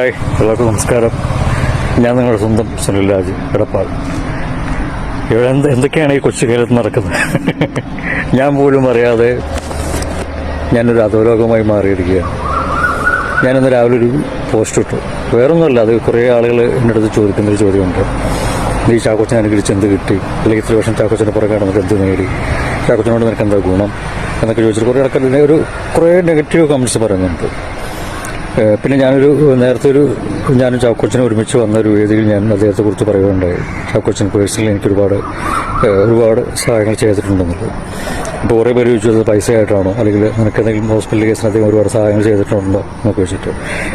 Hi എല്ലാവർക്കും നമസ്കാരം. ഞാൻ നിങ്ങളുടെ സ്വന്തം സുനിൽ രാജ് എടപ്പാൾ. ഇവിടെ എന്ത് എന്തൊക്കെയാണ് ഈ കൊച്ചു കേരളത്തിൽ നടക്കുന്നത്? ഞാൻ പോലും അറിയാതെ ഞാനൊരു അധോലോകമായി മാറിയിരിക്കുകയാണ്. ഞാനിന്ന് രാവിലെ ഒരു പോസ്റ്റ് ഇട്ടു. വേറൊന്നുമല്ല അത് കുറേ ആളുകൾ എന്റെ അടുത്ത് ചോദിക്കുന്നൊരു ചോദ്യമുണ്ട്. നീ ചാക്കോച്ചൻ അനുകരിച്ച് എന്ത് കിട്ടി? അല്ലെങ്കിൽ ഇത്ര വർഷം ചാക്കോച്ചന്റെ പുറകെ നമുക്ക് എന്ത് നേടി? ചാക്കോച്ചനോട് നിനക്ക് എന്താ ഗുണം? എന്നൊക്കെ ചോദിച്ചിട്ട് കുറേ ആൾക്കാർ ഒരു കുറേ നെഗറ്റീവ് കമൻസ് പറയുന്നുണ്ട്. പിന്നെ ഞാനൊരു നേരത്തെ ഒരു ഞാനും ചാക്കോച്ചനും ഒരുമിച്ച് വന്ന ഒരു വേദിയിൽ ഞാൻ അദ്ദേഹത്തെ കുറിച്ച് പറയുകയുണ്ടായി. ചാക്കോച്ചൻ പേഴ്സണലി എനിക്ക് ഒരുപാട് ഒരുപാട് സഹായങ്ങൾ ചെയ്തിട്ടുണ്ടെന്നുള്ളത്. ഇപ്പോൾ കുറേ പേര് ചോദിച്ചു അത് പൈസ ആയിട്ടാണോ അല്ലെങ്കിൽ നിനക്ക് എന്തെങ്കിലും ഹോസ്പിറ്റൽ കേസിന് അദ്ദേഹം ഒരുപാട് സഹായങ്ങൾ ചെയ്തിട്ടുണ്ടോ? എന്നൊക്കെ വെച്ചിട്ട്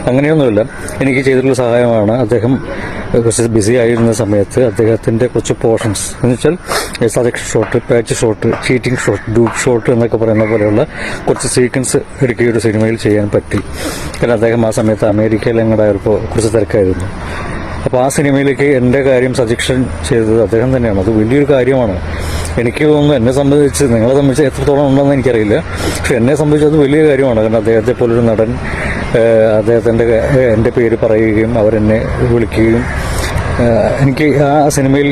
അങ്ങനെയൊന്നുമില്ല. എനിക്ക് ചെയ്തിട്ടുള്ള സഹായമാണ് അദ്ദേഹം കുറച്ച് ബിസി ആയിരുന്ന സമയത്ത് അദ്ദേഹത്തിന്റെ കുറച്ച് പോർഷൻസ് എന്ന് വെച്ചാൽ suggestion shot patch shot cheating shot dupe shot എന്നൊക്കെ പറയുന്ന പോലെയുള്ള കുറച്ച് സീക്വൻസ് എടുക്കുക ഒരു സിനിമയിൽ ചെയ്യാൻ പറ്റി. കാരണം അദ്ദേഹം ആ സമയത്ത് അമേരിക്കയിൽ എങ്ങടായപ്പോൾ കുറച്ച് തിരക്കായിരുന്നു. അപ്പോൾ ആ സിനിമയിലേക്ക് എന്റെ കാര്യം സജക്ഷൻ ചെയ്തത് അദ്ദേഹം തന്നെയാണ്. അത് വലിയൊരു കാര്യമാണ്. എനിക്ക് തോന്നുന്നു എന്നെ സംബന്ധിച്ച് നിങ്ങളെ സംബന്ധിച്ച് എത്രത്തോളം ഉണ്ടെന്ന് എനിക്കറിയില്ല. പക്ഷെ എന്നെ സംബന്ധിച്ച് അത് വലിയ കാര്യമാണ്. കാരണം അദ്ദേഹത്തെ പോലൊരു നടൻ അദ്ദേഹത്തിന്റെ എന്റെ പേര് പറയുകയും അവരെന്നെ വിളിക്കുകയും എനിക്ക് ആ സിനിമയിൽ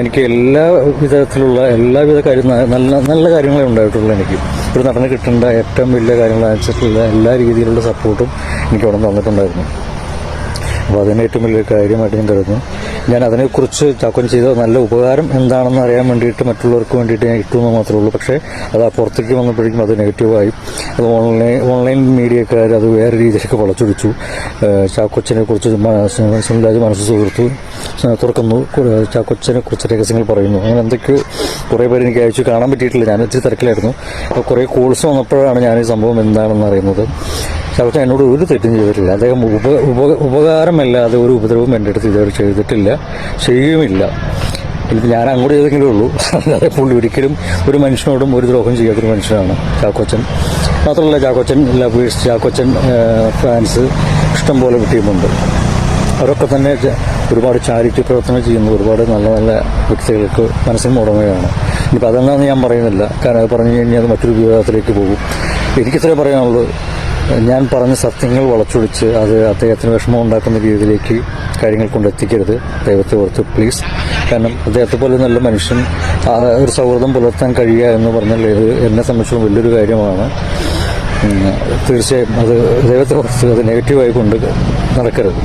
എനിക്ക് എല്ലാ വിധത്തിലുള്ള എല്ലാവിധ കാര്യം നല്ല നല്ല കാര്യങ്ങളെ ഉണ്ടായിട്ടുള്ളൂ എനിക്ക്. ഒരു നടന് കിട്ടേണ്ട ഏറ്റവും വലിയ കാര്യങ്ങൾ അനുസരിച്ചുള്ള എല്ലാ രീതിയിലുള്ള സപ്പോർട്ടും എനിക്ക് അവിടെ തന്നിട്ടുണ്ടായിരുന്നു. അപ്പോൾ അതിന് ഏറ്റവും വലിയൊരു കാര്യമായിട്ട് ഞാൻ കരുതുന്നു. ഞാൻ അതിനെക്കുറിച്ച് ചാക്കോൻ ചെയ്ത നല്ല ഉപകാരം എന്താണെന്ന് അറിയാൻ വേണ്ടിയിട്ട് മറ്റുള്ളവർക്ക് വേണ്ടിയിട്ട് ഞാൻ ഇട്ടുവെന്ന് മാത്രമേ ഉള്ളൂ. പക്ഷേ അത് ആ പുറത്തേക്ക് വന്നപ്പോഴേക്കും അത് നെഗറ്റീവായി. അത് ഓൺലൈൻ ഓൺലൈൻ മീഡിയക്കാർ അത് വേറെ രീതിയിലേക്ക് വളച്ചൊടിച്ചു. ചാക്കൊച്ചിനെ കുറിച്ച് മനസ്സിലാജ് മനസ്സ് സുഹൃത്തു തുറക്കുന്നു. ചാക്കോച്ചനെ കുറിച്ച് രഹസ്യങ്ങൾ പറയുന്നു. അങ്ങനെ എന്തൊക്കെയോ കുറേ പേര് എനിക്ക് അയച്ചു കാണാൻ പറ്റിയിട്ടില്ല. ഞാൻ ഇച്ചിരി തിരക്കിലായിരുന്നു. അപ്പോൾ കുറേ കോൾസ് വന്നപ്പോഴാണ് ഞാൻ ഈ സംഭവം എന്താണെന്ന് അറിയുന്നത്. ചാക്കോച്ചൻ എന്നോട് ഒരു തെറ്റും ചെയ്തിട്ടില്ല. അദ്ദേഹം ഉപ ഉപ ഉപകാരമല്ലാതെ ഒരു ഉപദ്രവം എന്റെ അടുത്ത് ഇതുവരെ ചെയ്തിട്ടില്ല. ചെയ്യുമില്ല ഇത് ഞാൻ അങ്ങോട്ട് ചെയ്തെങ്കിലേ ഉള്ളൂ. അല്ലാതെ പുള്ളി ഒരിക്കലും ഒരു മനുഷ്യനോടും ഒരു ദ്രോഹം ചെയ്യാത്തൊരു മനുഷ്യനാണ് ചാക്കോച്ചൻ. മാത്രമല്ല ചാക്കോച്ചൻ ലവേഴ്സ് ചാക്കോച്ചൻ ഫാൻസ് ഇഷ്ടംപോലെ ടീമുണ്ട്. അവരൊക്കെ തന്നെ ഒരുപാട് ചാരിറ്റി പ്രവർത്തനം ചെയ്യുന്ന. ഒരുപാട് നല്ല നല്ല വ്യക്തികൾക്ക് മനസ്സിന് ഉടമയാണ്. ഇനിയിപ്പോൾ അതെന്താണെന്ന് ഞാൻ പറയുന്നില്ല. കാരണം അത് പറഞ്ഞു കഴിഞ്ഞാൽ അത് മറ്റൊരു വിവാദത്തിലേക്ക് പോകും. എനിക്കിത്രേ പറയാനുള്ളൂ. ഞാൻ പറഞ്ഞ സത്യങ്ങൾ വളച്ചൊടിച്ച് അത് അദ്ദേഹത്തിന് വിഷമം ഉണ്ടാക്കുന്ന രീതിയിലേക്ക് കാര്യങ്ങൾ കൊണ്ടെത്തിക്കരുത്. ദൈവത്തെ ഓർത്ത് പ്ലീസ്. കാരണം അദ്ദേഹത്തെ പോലെ നല്ല മനുഷ്യൻ ഒരു സൗഹൃദം പുലർത്താൻ കഴിയുക എന്ന് പറഞ്ഞാൽ ഇത് എന്നെ സംബന്ധിച്ചും വലിയൊരു കാര്യമാണ്. തീർച്ചയായും അത് ദൈവത്തെ ഓർത്ത് അത് നെഗറ്റീവായി കൊണ്ട് നടക്കരുത്